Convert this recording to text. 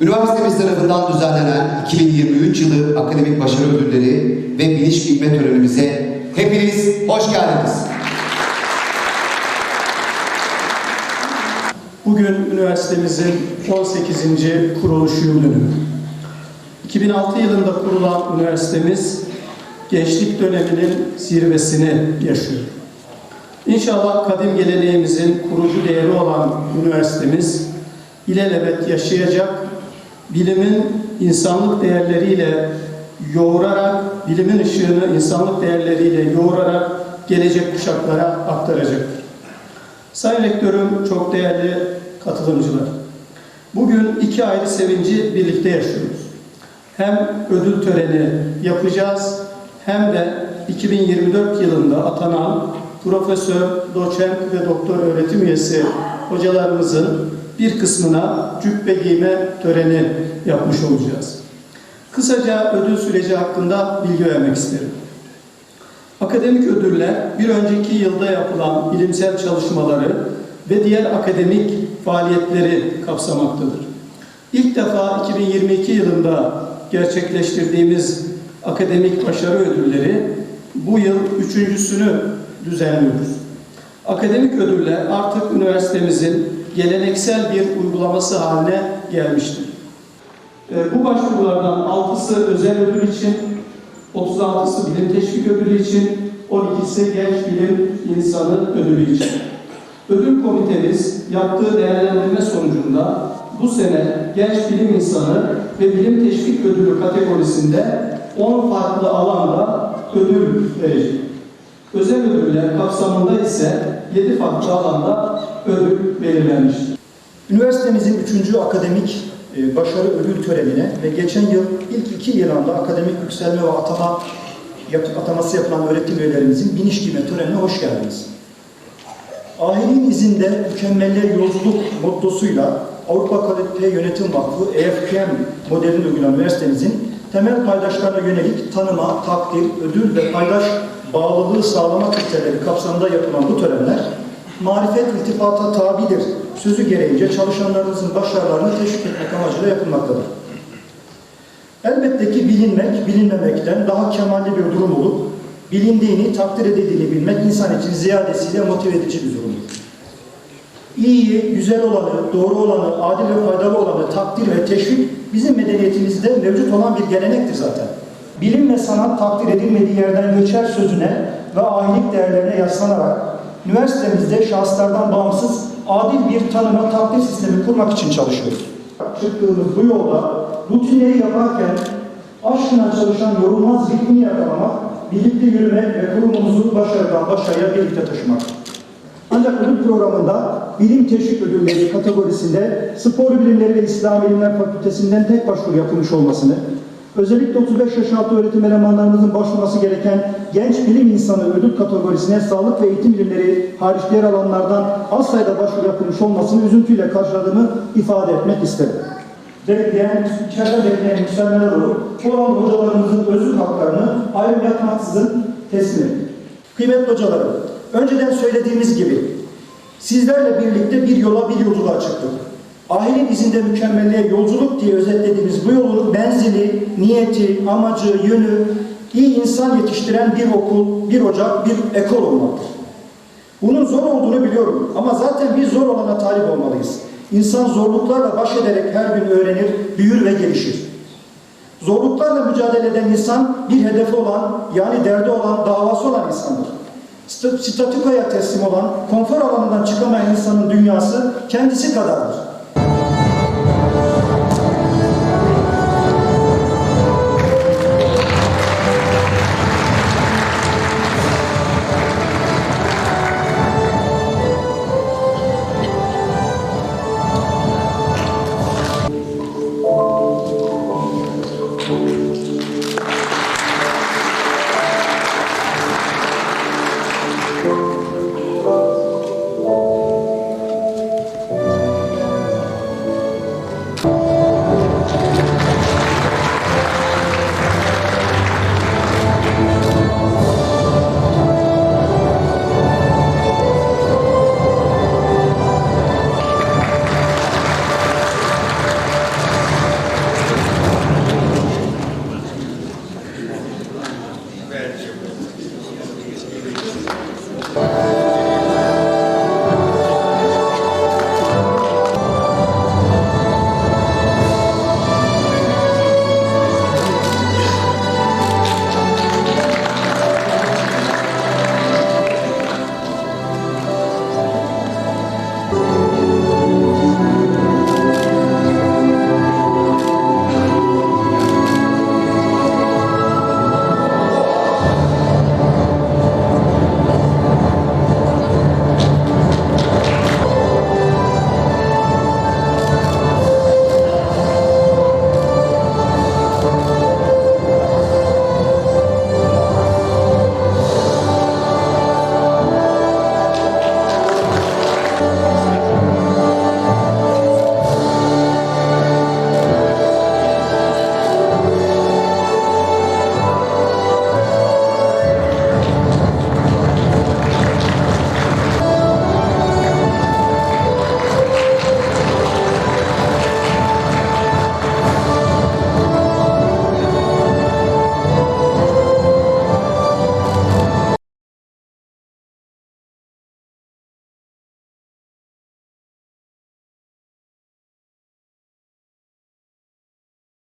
Üniversitemiz tarafından düzenlenen 2023 yılı akademik başarı ödülleri ve biliş bilme törenimize hepiniz hoş geldiniz. Bugün üniversitemizin 18. kuruluş yıl dönümü. 2006 yılında kurulan üniversitemiz gençlik döneminin zirvesini yaşıyor. İnşallah kadim geleneğimizin kurucu değeri olan üniversitemiz ilelebet yaşayacak, bilimin insanlık değerleriyle yoğurarak, bilimin ışığını insanlık değerleriyle yoğurarak gelecek kuşaklara aktaracaktır. Sayın Rektörüm, çok değerli katılımcılar. Bugün iki ayrı sevinci birlikte yaşıyoruz. Hem ödül töreni yapacağız hem de 2024 yılında atanan profesör, doçent ve doktor öğretim üyesi hocalarımızın bir kısmına cübbe giyme töreni yapmış olacağız. Kısaca ödül süreci hakkında bilgi vermek isterim. Akademik ödüller bir önceki yılda yapılan bilimsel çalışmaları ve diğer akademik faaliyetleri kapsamaktadır. İlk defa 2022 yılında gerçekleştirdiğimiz akademik başarı ödülleri bu yıl üçüncüsünü düzenliyoruz. Akademik ödüller artık üniversitemizin geleneksel bir uygulaması haline gelmiştir. E, Bu başvurulardan 6'sı özel ödül için, 36'sı bilim teşvik ödülü için, 12'si genç bilim insanı ödülü için. Ödül komitemiz yaptığı değerlendirme sonucunda bu sene genç bilim insanı ve bilim teşvik ödülü kategorisinde 10 farklı alanda ödül verecek. Özel ödüller kapsamında ise 7 farklı alanda ödül belirlenmiştir. Üniversitemizin 3. akademik e, başarı ödül törenine ve geçen yıl ilk iki yılında akademik yükselme ve atama ataması yapılan öğretim üyelerimizin biniş gibi törenine hoş geldiniz. Ahir'in izinde mükemmeller yolculuk mottosuyla Avrupa Kalite Yönetim Vakfı EFKM modelini uygulayan üniversitemizin temel paydaşlarına yönelik tanıma, takdir, ödül ve paydaş bağlılığı sağlama kriterleri kapsamında yapılan bu törenler marifet iltifata tabidir sözü gereğince çalışanlarımızın başarılarını teşvik etmek amacıyla yapılmaktadır. Elbette ki bilinmek, bilinmemekten daha kemalli bir durum olup, bilindiğini, takdir edildiğini bilmek insan için ziyadesiyle motive edici bir durumdur. İyiyi, güzel olanı, doğru olanı, adil ve faydalı olanı takdir ve teşvik bizim medeniyetimizde mevcut olan bir gelenektir zaten. Bilim ve sanat takdir edilmediği yerden göçer sözüne ve ahilik değerlerine yaslanarak üniversitemizde şahıslardan bağımsız adil bir tanıma takdir sistemi kurmak için çalışıyoruz. Çıktığımız bu yolda rutinleri yaparken aşkına çalışan yorulmaz ritmini yakalamak, birlikte yürümek ve kurumumuzu başarıdan başarıya birlikte taşımak. Ancak ödül programında bilim teşvik ödülleri kategorisinde spor bilimleri ve İslam Bilimler Fakültesinden tek başvuru yapılmış olmasını, özellikle 35 yaş altı öğretim elemanlarımızın başvurması gereken genç bilim insanı ödül kategorisine sağlık ve eğitim bilimleri hariç diğer alanlardan az sayıda başvuru yapılmış olmasını üzüntüyle karşıladığımı ifade etmek isterim. Bekleyen, içeride bekleyen yükselmeler olup, olan hocalarımızın özlük haklarını ayrım yapmaksızın teslim ettik. Kıymetli hocalarım, önceden söylediğimiz gibi sizlerle birlikte bir yola bir yolculuğa çıktık. Ahirin izinde mükemmelliğe yolculuk diye özetlediğimiz bu yolun menzili, niyeti, amacı, yönü iyi insan yetiştiren bir okul, bir ocak, bir ekol olmaktır. Bunun zor olduğunu biliyorum ama zaten biz zor olana talip olmalıyız. İnsan zorluklarla baş ederek her gün öğrenir, büyür ve gelişir. Zorluklarla mücadele eden insan bir hedefi olan, yani derdi olan, davası olan insandır. St- Statükoya teslim olan, konfor alanından çıkamayan insanın dünyası kendisi kadardır.